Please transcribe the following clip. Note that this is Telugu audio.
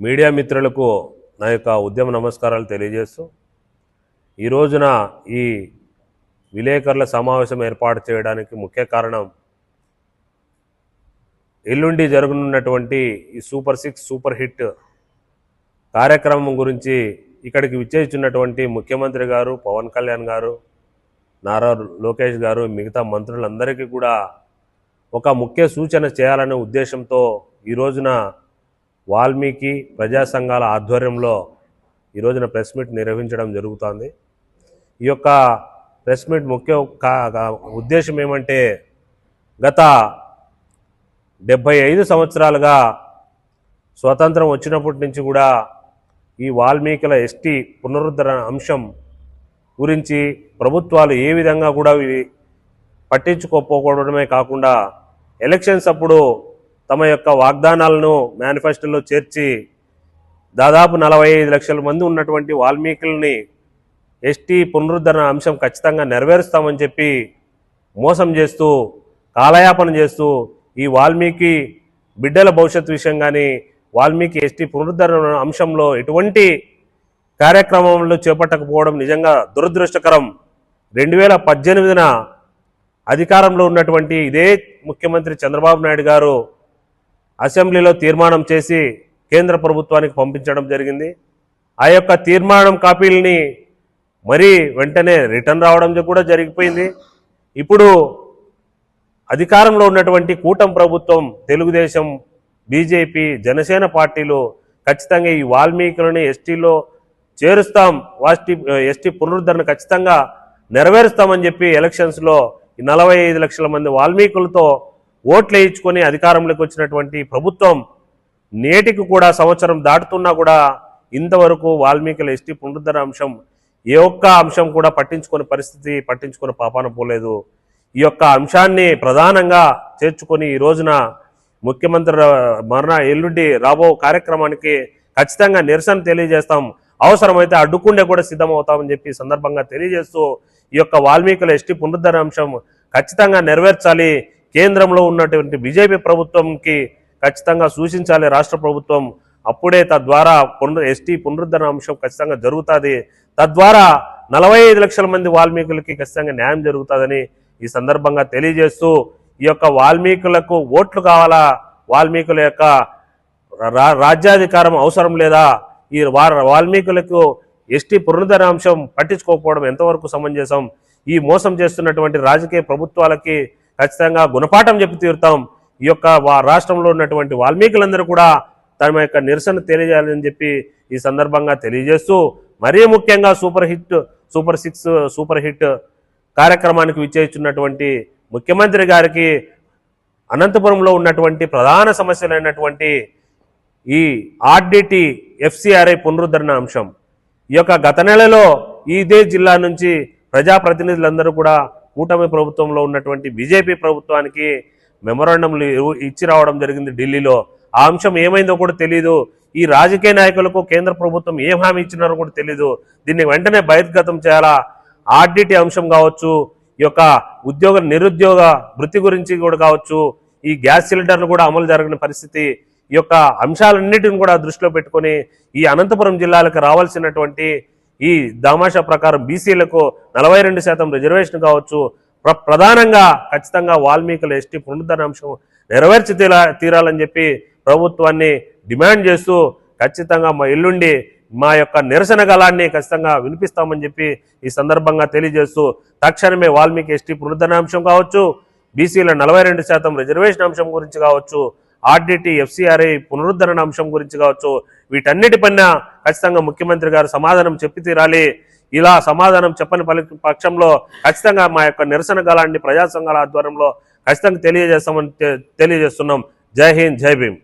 మీడియా మిత్రులకు నా యొక్క ఉద్యమ నమస్కారాలు తెలియజేస్తూ ఈ రోజున ఈ విలేకరుల సమావేశం ఏర్పాటు చేయడానికి ముఖ్య కారణం ఎల్లుండి జరగనున్నటువంటి ఈ సూపర్ సిక్స్ సూపర్ హిట్ కార్యక్రమం గురించి ఇక్కడికి విచ్చేస్తున్నటువంటి ముఖ్యమంత్రి గారు పవన్ కళ్యాణ్ గారు నారా లోకేష్ గారు మిగతా మంత్రులందరికీ కూడా ఒక ముఖ్య సూచన చేయాలనే ఉద్దేశంతో ఈ రోజున వాల్మీకి ప్రజా సంఘాల ఆధ్వర్యంలో ఈ రోజున ప్రెస్ మీట్ నిర్వహించడం జరుగుతోంది. ఈ యొక్క ప్రెస్ మీట్ ముఖ్య కా- ఉద్దేశం ఏమంటే గత డెబ్భై ఐదు సంవత్సరాలుగా స్వతంత్రం వచ్చినప్పటి నుంచి కూడా ఈ వాల్మీకుల ఎస్టీ పునరుద్ధరణ అంశం గురించి ప్రభుత్వాలు ఏ విధంగా కూడా ఇవి పట్టించుకోకపోవడమే కాకుండా ఎలక్షన్స్ అప్పుడు తమ యొక్క వాగ్దానాలను మేనిఫెస్టోలో చేర్చి దాదాపు నలభై ఐదు లక్షల మంది ఉన్నటువంటి వాల్మీకుల్ని ఎస్టీ పునరుద్ధరణ అంశం ఖచ్చితంగా నెరవేరుస్తామని చెప్పి మోసం చేస్తూ కాలయాపన చేస్తూ ఈ వాల్మీకి బిడ్డల భవిష్యత్ విషయం కానీ వాల్మీకి ఎస్టీ పునరుద్ధరణ అంశంలో ఎటువంటి కార్యక్రమంలో చేపట్టకపోవడం నిజంగా దురదృష్టకరం. రెండు వేల పద్దెనిమిదిన అధికారంలో ఉన్నటువంటి ఇదే ముఖ్యమంత్రి చంద్రబాబు నాయుడు గారు అసెంబ్లీలో తీర్మానం చేసి కేంద్ర ప్రభుత్వానికి పంపించడం జరిగింది. ఆ యొక్క తీర్మానం కాపీలని మరీ వెంటనే రిటర్న్ రావడం కూడా జరిగిపోయింది. ఇప్పుడు అధికారంలో ఉన్నటువంటి కూటమి ప్రభుత్వం తెలుగుదేశం బీజేపీ జనసేన పార్టీలు ఖచ్చితంగా ఈ వాల్మీకులని ఎస్టీలో చేరుస్తాం వాస్టి ఎస్టీ పునరుద్ధరణ ఖచ్చితంగా నెరవేరుస్తామని చెప్పి ఎలక్షన్స్లో ఈ నలభై ఐదు లక్షల మంది వాల్మీకులతో ఓట్లు వేయించుకొని అధికారంలోకి వచ్చినటువంటి ప్రభుత్వం నేటికి కూడా సంవత్సరం దాటుతున్నా కూడా ఇంతవరకు వాల్మీకుల ఎస్టీ పునరుద్ధరణ అంశం ఏ ఒక్క అంశం కూడా పట్టించుకునే పరిస్థితి పట్టించుకుని పాపాన పోలేదు. ఈ యొక్క అంశాన్ని ప్రధానంగా చేర్చుకొని ఈ రోజున ముఖ్యమంత్రి మరణ ఎల్లుండి రాబో కార్యక్రమానికి ఖచ్చితంగా నిరసన తెలియజేస్తాం. అవసరమైతే అడ్డుకుండే కూడా సిద్ధమవుతామని చెప్పి సందర్భంగా తెలియజేస్తూ ఈ యొక్క వాల్మీకుల ఎస్టీ పునరుద్ధరణ అంశం ఖచ్చితంగా నెరవేర్చాలి. కేంద్రంలో ఉన్నటువంటి బీజేపీ ప్రభుత్వంకి ఖచ్చితంగా సూచించాలి. రాష్ట్ర ప్రభుత్వం అప్పుడే తద్వారా పునరు ఎస్టీ పునరుద్ధరణ అంశం ఖచ్చితంగా జరుగుతుంది. తద్వారా నలభై ఐదు లక్షల మంది వాల్మీకులకి ఖచ్చితంగా న్యాయం జరుగుతుందని ఈ సందర్భంగా తెలియజేస్తూ ఈ యొక్క వాల్మీకులకు ఓట్లు కావాలా? వాల్మీకుల యొక్క రా- రాజ్యాధికారం అవసరం లేదా? ఈ వార వాల్మీకులకు ఎస్టీ పునరుద్ధరణ అంశం పట్టించుకోకపోవడం ఎంతవరకు సమంజసం? ఈ మోసం చేస్తున్నటువంటి రాజకీయ ప్రభుత్వాలకి ఖచ్చితంగా గుణపాఠం చెప్పి తీరుతాం. ఈ యొక్క రాష్ట్రంలో ఉన్నటువంటి వాల్మీకులందరూ కూడా తమ యొక్క నిరసన తెలియజేయాలని చెప్పి ఈ సందర్భంగా తెలియజేస్తూ మరీ ముఖ్యంగా super hit super six super hit కార్యక్రమానికి విచ్చేస్తున్నటువంటి ముఖ్యమంత్రి గారికి అనంతపురంలో ఉన్నటువంటి ప్రధాన సమస్యలైనటువంటి ఈ ఆర్డిటి ఎఫ్సిఆర్ఐ పునరుద్ధరణ అంశం. ఈ యొక్క గత నెలలో ఇదే జిల్లా నుంచి ప్రజాప్రతినిధులందరూ కూడా కూటమి ప్రభుత్వంలో ఉన్నటువంటి బీజేపీ ప్రభుత్వానికి మెమొరాండంలు ఇచ్చి రావడం జరిగింది ఢిల్లీలో. ఆ అంశం ఏమైందో కూడా తెలియదు ఈ రాజకీయ నాయకులకు కేంద్ర ప్రభుత్వం ఏం హామీ ఇచ్చినారో కూడా తెలియదు దీన్ని వెంటనే బహిర్గతం చేయాలా? ఆర్డిటి అంశం కావచ్చు ఈ యొక్క ఉద్యోగ నిరుద్యోగ వృత్తి గురించి కూడా కావచ్చు ఈ గ్యాస్ సిలిండర్లు కూడా అమలు జరగని పరిస్థితి ఈ యొక్క అంశాలన్నిటిని కూడా దృష్టిలో పెట్టుకొని ఈ అనంతపురం జిల్లాలకు రావాల్సినటువంటి ఈ దామాషా ప్రకారం బీసీలకు నలభై రెండు శాతం రిజర్వేషన్ కావచ్చు. ప్ర- ప్రధానంగా ఖచ్చితంగా వాల్మీకుల ఎస్టీ పునరుద్ధరణాంశం నెరవేర్చి తీరా తీరాలని చెప్పి ప్రభుత్వాన్ని డిమాండ్ చేస్తూ ఖచ్చితంగా మా ఎల్లుండి మా యొక్క నిరసన గలాన్ని ఖచ్చితంగా వినిపిస్తామని చెప్పి ఈ సందర్భంగా తెలియజేస్తూ తక్షణమే వాల్మీకి ఎస్టీ పునరుద్ధరణాంశం కావచ్చు. బీసీల నలభై రెండు శాతం రిజర్వేషన్ అంశం గురించి కావచ్చు. ఆర్డిటి ఎఫ్సిఆర్ఐ పునరుద్ధరణ అంశం గురించి కావచ్చు వీటన్నిటిపైన ఖచ్చితంగా ముఖ్యమంత్రి గారు సమాధానం చెప్పి తీరాలి. ఇలా సమాధానం చెప్పని పలి పక్షంలో ఖచ్చితంగా మా యొక్క నిరసన గలాన్ని ప్రజా సంఘాల ఆధ్వర్యంలో ఖచ్చితంగా తెలియజేస్తామని తె- తెలియజేస్తున్నాం. జై హింద్ జై భీమ్.